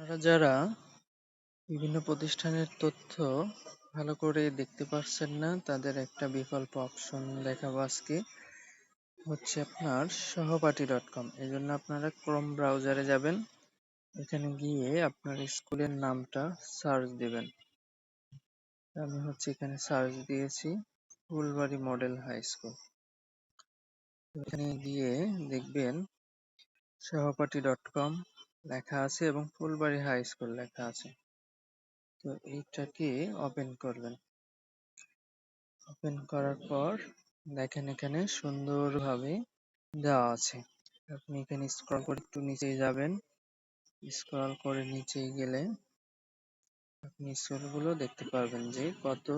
আপনারা যারা বিভিন্ন প্রতিষ্ঠানের তথ্য ভালো করে দেখতে পারছেন না, তাদের একটা বিকল্প অপশন দেখাবো আজকে। হচ্ছে আপনার সহপাঠী ডট কম এই জন্য আপনারা ক্রোম ব্রাউজারে যাবেন। এখানে গিয়ে আপনার স্কুলের নামটা সার্চ দেবেন। আমি হচ্ছে এখানে সার্চ দিয়েছি, ফুলবাড়ি মডেল হাই স্কুল এখানে গিয়ে দেখবেন সহপাঠী ডট কম লেখা আছে এবং ফুলবাড়ি হাই স্কুল লেখা আছে। তো এইটাকে ওপেন করবেন। ওপেন করার পর দেখেন এখানে সুন্দরভাবে দেওয়া আছে। আপনি এখানে স্ক্রল করে একটু নিচে যাবেন। স্ক্রল করে নিচে গেলে আপনি স্কুলগুলো দেখতে পারবেন যে কত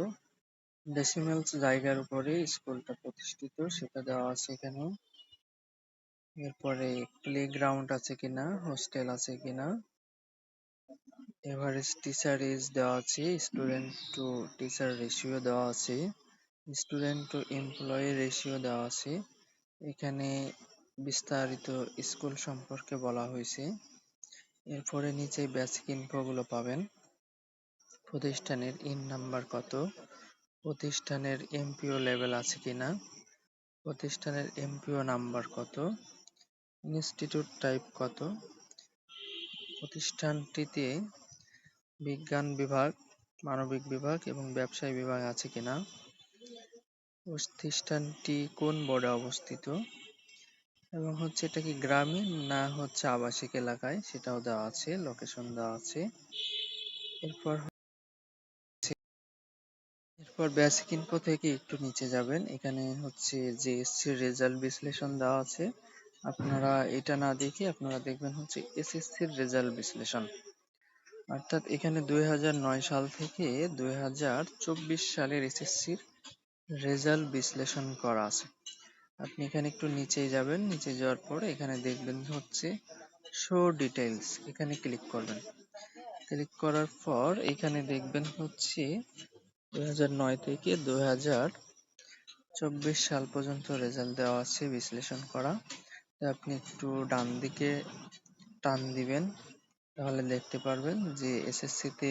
ডেসিমেলস জায়গার উপরে স্কুলটা প্রতিষ্ঠিত, সেটা দেওয়া আছে এখানে। এরপরে প্লেগ্রাউন্ড আছে কিনা হোস্টেল আছে কিনা? এভারেজ টিচার এজ দেওয়া আছে স্টুডেন্ট টু টিচার রেশিও দেওয়া আছে স্টুডেন্ট টু এমপ্লয়ি রেশিও দেওয়া আছে। এখানে বিস্তারিত স্কুল সম্পর্কে বলা হয়েছে। এরপরে নিচে বেসিক ইনফোগুলো পাবেন। প্রতিষ্ঠানের ইন নাম্বার কত? প্রতিষ্ঠানের এমপিও লেভেল আছে কিনা? প্রতিষ্ঠানের এমপিও নাম্বার কত? ইনস্টিটিউট টাইপ কত? প্রতিষ্ঠানটিতে বিজ্ঞান বিভাগ, মানবিক বিভাগ এবং ব্যবসায় বিভাগ আছে কিনা? প্রতিষ্ঠানটি কোন বোর্ডে অবস্থিত? এবং হচ্ছে এটা কি গ্রামীণ না হচ্ছে আবাসিক এলাকায়? সেটাও দেওয়া আছে লোকেশন দেওয়া আছে। এরপর এরপর বেসিক ইনফো থেকে একটু নিচে যাবেন। এখানে হচ্ছে যে রেজাল্ট বিশ্লেষণ দেওয়া আছে। আপনারা এটা না দেখে আপনারা দেখবেন হচ্ছে এসএসসির রেজাল্ট বিশ্লেষণ। অর্থাৎ এখানে দুই হাজার নয় সাল থেকে দুই হাজার চব্বিশ সালের এসএসসির রেজাল্ট বিশ্লেষণ করা আছে। আপনি এখানে একটু নিচেই যাবেন, নিচে যাওয়ার পরে এখানে দেখবেন হচ্ছে শো ডিটেইলস এখানে ক্লিক করবেন। ক্লিক করার পর এখানে দেখবেন হচ্ছে দুই হাজার নয় থেকে দু হাজার চব্বিশ সাল পর্যন্ত রেজাল্ট দেওয়া আছে বিশ্লেষণ করা। আপনি একটু ডান দিকে টান দিবেন, তাহলে দেখতে পারবেন যে এস.এস.সি. -তে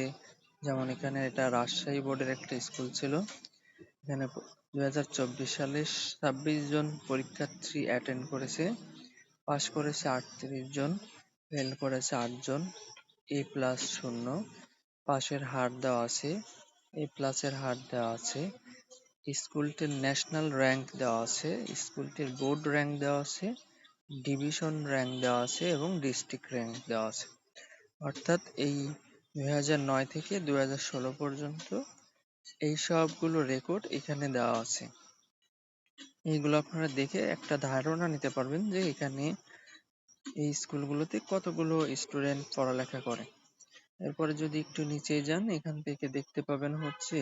যেমন এখানে এটা রাজশাহী বোর্ডের একটা স্কুল ছিল, এখানে দুই সালে ছাব্বিশ জন পরীক্ষার্থী অ্যাটেন্ড করেছে, পাশ করেছে আটত্রিশ জন ফেল করেছে আটজন এ প্লাস শূন্য, পাশের হার দেওয়া আছে এ প্লাসের হার দেওয়া আছে, স্কুলটির ন্যাশনাল র্যাঙ্ক দেওয়া আছে, স্কুলটির বোর্ড র্যাঙ্ক দেওয়া আছে ডিভিশন র্যাঙ্ক দেওয়া আছে এবং ডিস্ট্রিক্ট র্যাঙ্ক দেওয়া আছে। অর্থাৎ এই দুই হাজার নয় থেকে দু হাজার ষোলো পর্যন্ত এই সবগুলো রেকর্ড এখানে দেওয়া আছে। এইগুলো আপনারা দেখে একটা ধারণা নিতে পারবেন যে এখানে এই স্কুলগুলোতে কতগুলো স্টুডেন্ট পড়ালেখা করে। এরপরে যদি একটু নিচে যান, এখান থেকে দেখতে পাবেন হচ্ছে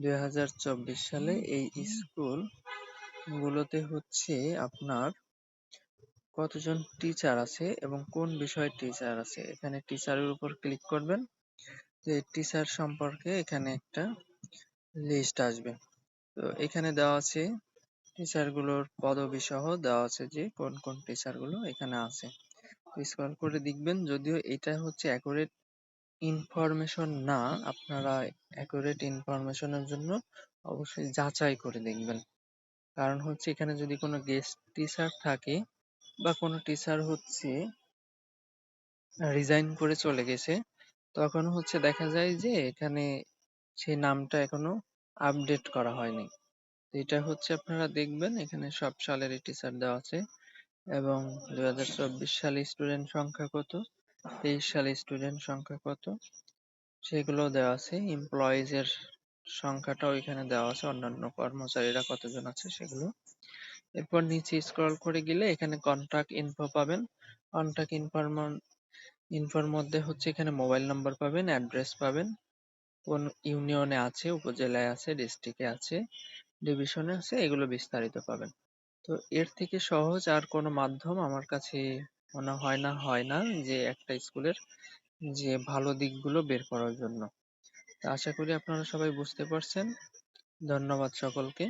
দুই হাজার চব্বিশ সালে এই স্কুল গুলোতে হচ্ছে আপনার কতজন টিচার আছে এবং কোন বিষয়ে টিচার আছে? এখানে টিচারের উপর ক্লিক করবেন। যে টিচার সম্পর্কে এখানে একটা লিস্ট আসবে। তো এখানে দেওয়া আছে টিচারগুলোর পদবি সহ দেওয়া আছে যে কোন কোন টিচারগুলো এখানে আছে। স্ক্রল করে দেখবেন, যদিও এটা হচ্ছে অ্যাকুরেট ইনফরমেশন না, আপনারা অ্যাকুরেট ইনফরমেশনের জন্য অবশ্যই যাচাই করে দেখবেন। কারণ হচ্ছে এখানে যদি কোনো গেস্ট টিচার থাকে বা কোনো টিচার হচ্ছে রিজাইন করে চলে গেছে, তখন হচ্ছে দেখা যায় যে এখানে সেই নামটা এখনও আপডেট করা হয়নি। এটা হচ্ছে আপনারা দেখবেন, এখানে সব সালের টিচার দেওয়া আছে এবং দু হাজার চব্বিশ সালে স্টুডেন্ট সংখ্যা কত, তেইশ সালে স্টুডেন্ট সংখ্যা কত, সেগুলো দেওয়া আছে। এমপ্লয়িজ এর সংখ্যাটাও এখানে দেওয়া আছে, অন্যান্য কর্মচারীরা কতজন আছে সেগুলো এরপর নিচে স্ক্রল করে গেলে এখানে কন্টাক্ট ইনফো পাবেন। কন্টাক্ট ইনফরমান ইনফোর মধ্যে হচ্ছে এখানে মোবাইল নাম্বার পাবেন অ্যাড্রেস পাবেন। কোন ইউনিয়নে আছে, উপজেলায় আছে ডিস্ট্রিক্টে আছে ডিভিশনে আছে, এগুলো বিস্তারিত পাবেন। তো এর থেকে সহজ আর কোনো মাধ্যম আমার কাছে মনে হয় না হয় না যে একটা স্কুলের যে ভালো দিকগুলো বের করার জন্য। আশা করি আপনারা সবাই বুঝতে পারছেন। ধন্যবাদ সকলকে।